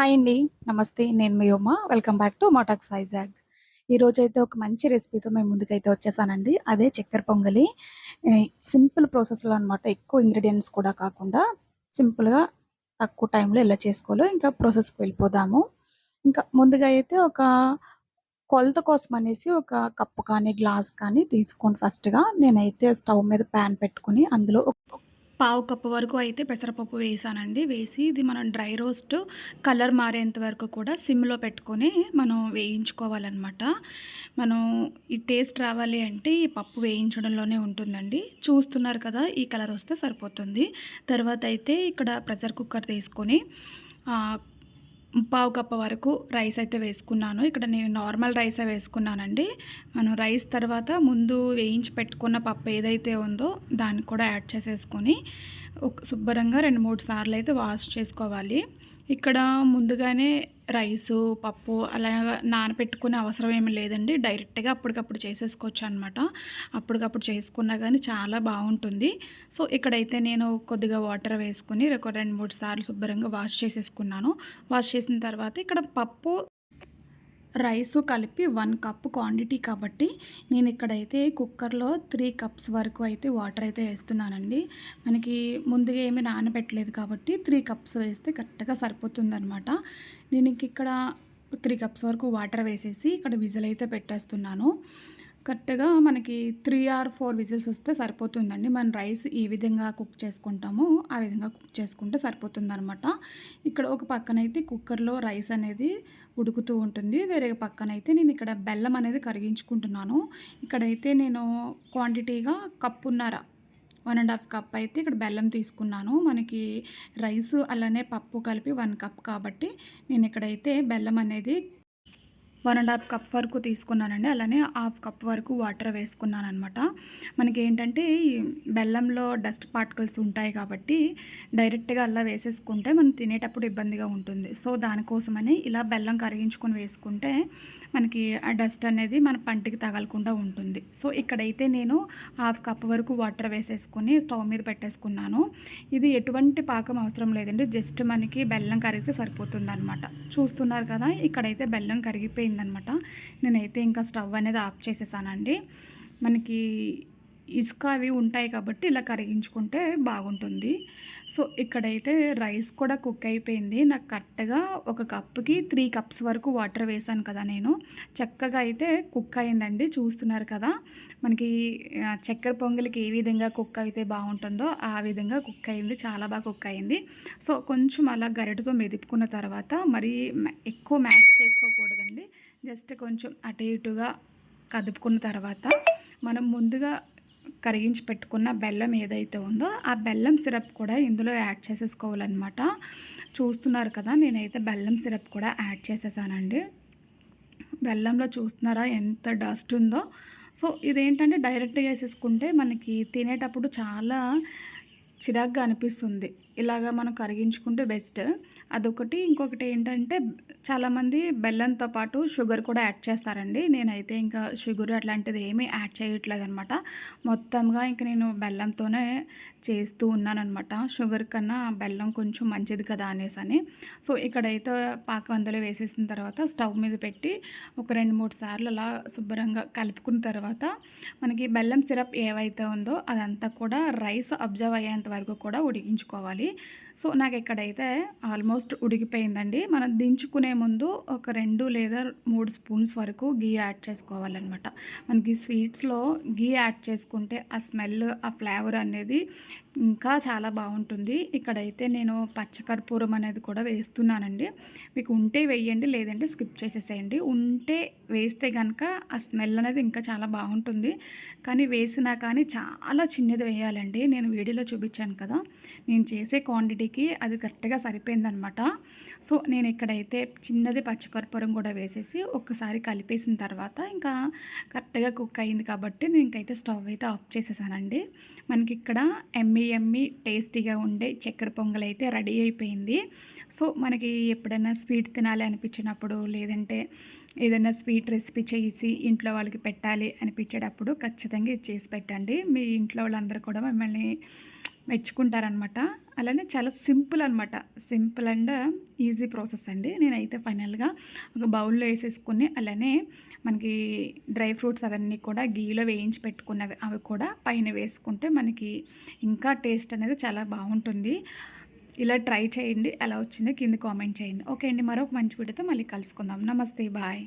Hi అండి. నమస్తే. నేను మీ Uma. Welcome back to Motax Vizag. ఈరోజైతే ఒక మంచి రెసిపీతో మేము ముందుకైతే వచ్చేసానండి. అదే చక్కెర పొంగలి. సింపుల్ ప్రాసెస్‌లో అనమాట. ఎక్కువ ఇంగ్రీడియంట్స్ కూడా కాకుండా సింపుల్‌గా తక్కువ టైంలో ఎలా చేసుకోవాలో ఇంకా ప్రాసెస్‌కి వెళ్ళిపోదాము. ఇంకా ముందుగా అయితే ఒక కొలత కోసం అనేసి ఒక కప్పు కానీ, గ్లాస్ కానీ తీసుకోండి ఫస్ట్‌గా. నేనైతే స్టవ్ మీద ప్యాన్ పెట్టుకొని అందులో ఒక పావు కప్పు వరకు అయితే పెసరపప్పు వేసానండి. వేసి ఇది మనం డ్రై రోస్ట్ కలర్ మారేంత వరకు కూడా సిమ్‌లో పెట్టుకొని మనం వేయించుకోవాలన్నమాట మనం ఈ టేస్ట్ రావాలి అంటే ఈ పప్పు వేయించడంలోనే ఉంటుందండి. చూస్తున్నారు కదా! ఈ కలర్ వస్తే సరిపోతుంది. తర్వాత అయితే ఇక్కడ ప్రెషర్ కుక్కర్ తీసుకొని పావు కప్పు వరకు రైస్ అయితే వేసుకున్నాను. ఇక్కడ నేను నార్మల్ రైసే వేసుకున్నానండి. మనం రైస్ తర్వాత ముందు వేయించి పెట్టుకున్న పప్పు ఏదైతే ఉందో దాన్ని కూడా యాడ్ చేసేసుకొని ఒక శుభ్రంగా 2, 3 సార్లు అయితే వాష్ చేసుకోవాలి. ఇక్కడ ముందుగానే రైసు, పప్పు అలాగా నానపెట్టుకునే అవసరం ఏమి లేదండి. డైరెక్ట్‌గా అప్పటికప్పుడు చేసేసుకోవచ్చు అనమాట అప్పటికప్పుడు చేసుకున్నా కానీ చాలా బాగుంటుంది సో, ఇక్కడైతే నేను కొద్దిగా వాటర్ వేసుకుని ఒక 2, 3 సార్లు శుభ్రంగా వాష్ చేసేసుకున్నాను. వాష్ చేసిన తర్వాత ఇక్కడ పప్పు రైసు కలిపి వన్ కప్ క్వాంటిటీ కాబట్టి నేను ఇక్కడైతే కుక్కర్‌లో త్రీ కప్స్ వరకు అయితే వాటర్ అయితే వేస్తున్నానండి మనకి ముందుగా ఏమి నానబెట్టలేదు కాబట్టి త్రీ కప్స్ వేస్తే కరెక్ట్‌గా సరిపోతుందనమాట. నేను ఇక్కడ త్రీ కప్స్ వరకు వాటర్ వేసేసి ఇక్కడ విజిల్ అయితే పెట్టేస్తున్నాను. కరెక్ట్‌గా మనకి త్రీ ఆర్ ఫోర్ విజిల్స్ వస్తే సరిపోతుందండి. మనం రైస్ ఈ విధంగా కుక్ చేసుకుంటామో ఆ విధంగా కుక్ చేసుకుంటే సరిపోతుందనమాట. ఇక్కడ ఒక పక్కనైతే కుక్కర్‌లో రైస్ అనేది ఉడుకుతూ ఉంటుంది. వేరే పక్కనైతే ఇక్కడ బెల్లం అనేది కరిగించుకుంటున్నాను. ఇక్కడైతే నేను క్వాంటిటీగా కప్పున్నర 1 ½ కప్ అయితే ఇక్కడ బెల్లం తీసుకున్నాను. మనకి రైసు అలానే పప్పు కలిపి వన్ కప్ కాబట్టి నేను ఇక్కడైతే బెల్లం అనేది వన్ అండ్ హాఫ్ కప్ వరకు తీసుకున్నానండి. అలానే హాఫ్ కప్ వరకు వాటర్ వేసుకున్నాననమాట. మనకి ఏంటంటే బెల్లంలో డస్ట్ పార్టికల్స్ ఉంటాయి కాబట్టి డైరెక్ట్‌గా అలా వేసేసుకుంటే మనం తినేటప్పుడు ఇబ్బందిగా ఉంటుంది. సో, దానికోసమని ఇలా బెల్లం కరిగించుకొని వేసుకుంటే మనకి ఆ డస్ట్ అనేది మన పంటికి తగలకుండా ఉంటుంది. సో, ఇక్కడైతే నేను హాఫ్ కప్ వరకు వాటర్ వేసేసుకొని స్టవ్ మీద పెట్టేసుకున్నాను. ఇది ఎటువంటి పాకం అవసరం లేదండి. జస్ట్ మనకి బెల్లం కరిగితే సరిపోతుందనమాట. చూస్తున్నారు కదా! ఇక్కడైతే బెల్లం అయిపోయిందనమాట నేనైతే ఇంకా స్టవ్ అనేది ఆఫ్ చేసేసానండి. మనకి ఇసుక అవి ఉంటాయి కాబట్టి ఇలా కరిగించుకుంటే బాగుంటుంది. సో, ఇక్కడైతే రైస్ కూడా కుక్ అయిపోయింది. నాకు కరెక్ట్‌గా ఒక కప్పుకి త్రీ కప్స్ వరకు వాటర్ వేసాను కదా నేను. చక్కగా అయితే కుక్ అయిందండి. చూస్తున్నారు కదా! మనకి చక్కెర పొంగలికి ఏ విధంగా కుక్ అయితే బాగుంటుందో ఆ విధంగా కుక్ అయింది. చాలా బాగా కుక్ అయింది. సో, కొంచెం అలా గరిటతో మెదుపుకున్న తర్వాత మరీ ఎక్కువ మ్యాష్ చేసుకోకూడదండి. జస్ట్ కొంచెం అటు ఇటుగా కదుపుకున్న తర్వాత మనం ముందుగా కరిగించి పెట్టుకున్న బెల్లం ఏదైతే ఉందో ఆ బెల్లం సిరప్ కూడా ఇందులో యాడ్ చేసేసుకోవాలన్నమాట చూస్తున్నారు కదా! నేనైతే బెల్లం సిరప్ కూడా యాడ్ చేసేసానండి. బెల్లంలో చూస్తున్నారా ఎంత డస్ట్ ఉందో. సో, ఇదేంటంటే డైరెక్ట్‌గా వేసేసుకుంటే మనకి తినేటప్పుడు చాలా చిరాగ్గా అనిపిస్తుంది. ఇలాగ మనం కరిగించుకుంటే బెస్ట్. అదొకటి. ఇంకొకటి ఏంటంటే చాలామంది బెల్లంతో పాటు షుగర్ కూడా యాడ్ చేస్తారండి. నేనైతే ఇంకా షుగర్ అట్లాంటిది ఏమీ యాడ్ చేయట్లేదు అనమాట మొత్తంగా ఇంక నేను బెల్లంతోనే చేస్తూ ఉన్నాననమాట. షుగర్ కన్నా బెల్లం కొంచెం మంచిది కదా అనేసని. సో, ఇక్కడైతే పాకం అందులో వేసేసిన తర్వాత స్టవ్ మీద పెట్టి ఒక 2, 3 సార్లు అలా శుభ్రంగా కలుపుకున్న తర్వాత మనకి బెల్లం సిరప్ ఏవైతే ఉందో అదంతా కూడా రైస్ అబ్జర్వ్ అయ్యేంత వరకు కూడా ఉడికించుకోవాలి. సో, నాకు ఇక్కడైతే ఆల్మోస్ట్ ఉడికిపోయిందండి. మనం దించుకునే ముందు ఒక రెండు లేదా మూడు స్పూన్స్ వరకు ఘీ యాడ్ చేసుకోవాలనమాట. మనకి స్వీట్స్‌లో ఘీ యాడ్ చేసుకుంటే ఆ స్మెల్, ఆ ఫ్లేవర్ అనేది ఇంకా చాలా బాగుంటుంది ఇక్కడైతే నేను పచ్చకర్పూరం అనేది కూడా వేస్తున్నానండి. మీకు ఉంటే వేయండి. లేదంటే స్కిప్ చేసేసేయండి. ఉంటే వేస్తే కనుక ఆ స్మెల్ అనేది ఇంకా చాలా బాగుంటుంది కానీ వేసినా కానీ చాలా చిన్నది వేయాలండి. నేను వీడియోలో చూపించాను కదా! నేను చేసే క్వాంటిటీకి అది కరెక్ట్‌గా సరిపోయిందనమాట. సో, నేను ఇక్కడైతే చిన్నది పచ్చకర్పూరం కూడా వేసేసి ఒక్కసారి కలిపేసిన తర్వాత ఇంకా కరెక్ట్‌గా కుక్ అయింది కాబట్టి నేను ఇంకైతే స్టవ్ అయితే ఆఫ్ చేసేసానండి. మనకిక్కడ యమ్మీ యమ్మీ టేస్టీగా ఉండే చక్కెర పొంగలైతే రెడీ అయిపోయింది. సో, మనకి ఎప్పుడైనా స్వీట్ తినాలి అనిపించినప్పుడు లేదంటే ఏదైనా స్వీట్ రెసిపీ చేసి ఇంట్లో వాళ్ళకి పెట్టాలి అనిపించేటప్పుడు ఖచ్చితంగా ఇది చేసి పెట్టండి. మీ ఇంట్లో వాళ్ళందరూ కూడా మిమ్మల్ని మెచ్చుకుంటారనమాట అలానే చాలా సింపుల్ అనమాట సింపుల్ అండ్ ఈజీ ప్రాసెస్ అండి. నేనైతే ఫైనల్గా ఒక బౌల్లో వేసేసుకుని అలానే మనకి డ్రై ఫ్రూట్స్ అవన్నీ కూడా గీలో వేయించి పెట్టుకున్నవి అవి కూడా పైన వేసుకుంటే మనకి ఇంకా టేస్ట్ అనేది చాలా బాగుంటుంది. ఇలా ట్రై చేయండి. ఎలా వచ్చిందో కింద కామెంట్ చేయండి. ఓకే అండి. మరొక మంచి వీడియోతో మళ్ళీ కలుసుకుందాం. నమస్తే. బాయ్.